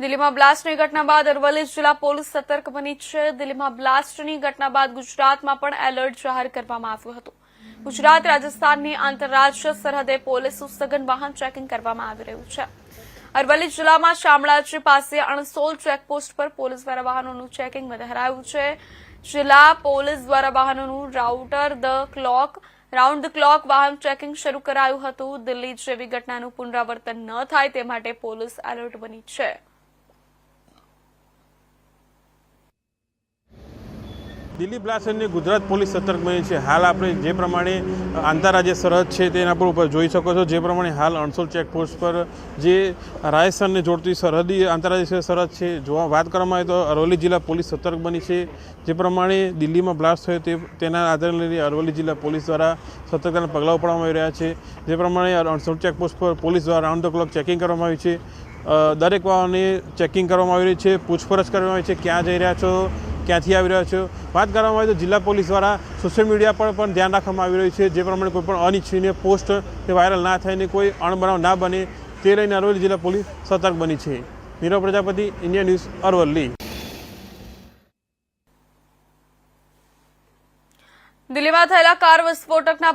દિલ્હીમાં બ્લાસ્ટની ઘટના બાદ અરવલ્લી જિલ્લા પોલીસ સતર્ક બની છે. દિલ્હીમાં બ્લાસ્ટની ઘટના બાદ ગુજરાતમાં પણ એલર્ટ જાહેર કરવામાં આવ્યું હતું. ગુજરાત, રાજસ્થાનની આંતરરાષ્ટ્રીય સરહદે પોલીસનું સઘન વાહન ચેકિંગ કરવામાં આવી રહ્યું છે. અરવલ્લી જિલ્લામાં શામળાજી પાસે અણસોલ ચેકપોસ્ટ પર પોલીસ દ્વારા વાહનોનું ચેકિંગ વધારાયું છે. જિલ્લા પોલીસ દ્વારા વાહનોનું router the clock, round the clock વાહન ચેકિંગ શરૂ કરાયું હતું. દિલ્હી જેવી ઘટનાનું પુનરાવર્તન ન થાય તે માટે પોલીસ એલર્ટ બની છે. દિલ્હી બ્લાસ્ટ અને ગુજરાત પોલીસ સતર્ક બની છે. હાલ આપણે જે પ્રમાણે આંતરરાજ્ય સરહદ છે તેના પર ઉપર જોઈ શકો છો. જે પ્રમાણે હાલ અણસોલ ચેકપોસ્ટ પર જે રાજસ્થાનને જોડતી સરહદી આંતરરાજ્ય સરહદ છે, જોવા વાત કરવામાં આવે તો અરવલ્લી જિલ્લા પોલીસ સતર્ક બની છે. જે પ્રમાણે દિલ્હીમાં બ્લાસ્ટ થયો તે, તેના આધારે લઈને અરવલ્લી જિલ્લા પોલીસ દ્વારા સતર્કતાના પગલાં ઉપાડવામાં આવી રહ્યા છે. જે પ્રમાણે અણસોલ ચેકપોસ્ટ પર પોલીસ દ્વારા રાઉન્ડ ધ ક્લોક ચેકિંગ કરવામાં આવી છે. દરેક વાહને ચેકિંગ કરવામાં આવી રહી છે. પૂછપરછ કરવામાં આવી છે. ક્યાં જઈ રહ્યા છો? ક્યાંથી આવી રહ્યા છો? વાત કરવામાં આવે તો જિલ્લા પોલીસ દ્વારા સોશિયલ મીડિયા પર પણ ધ્યાન રાખવામાં આવી રહ્યું છે. જે પ્રમાણે કોઈ પણ અનિચ્છનીય પોસ્ટ તે વાયરલ ના થાય ને કોઈ અણબનાવ ના બને તે લઈને અરવલ્લી જિલ્લા પોલીસ સતર્ક બની છે. Nirav Prajapati India News Aravalli. દિલ્હીમાં થયેલા કાર વિસ્ફોટકના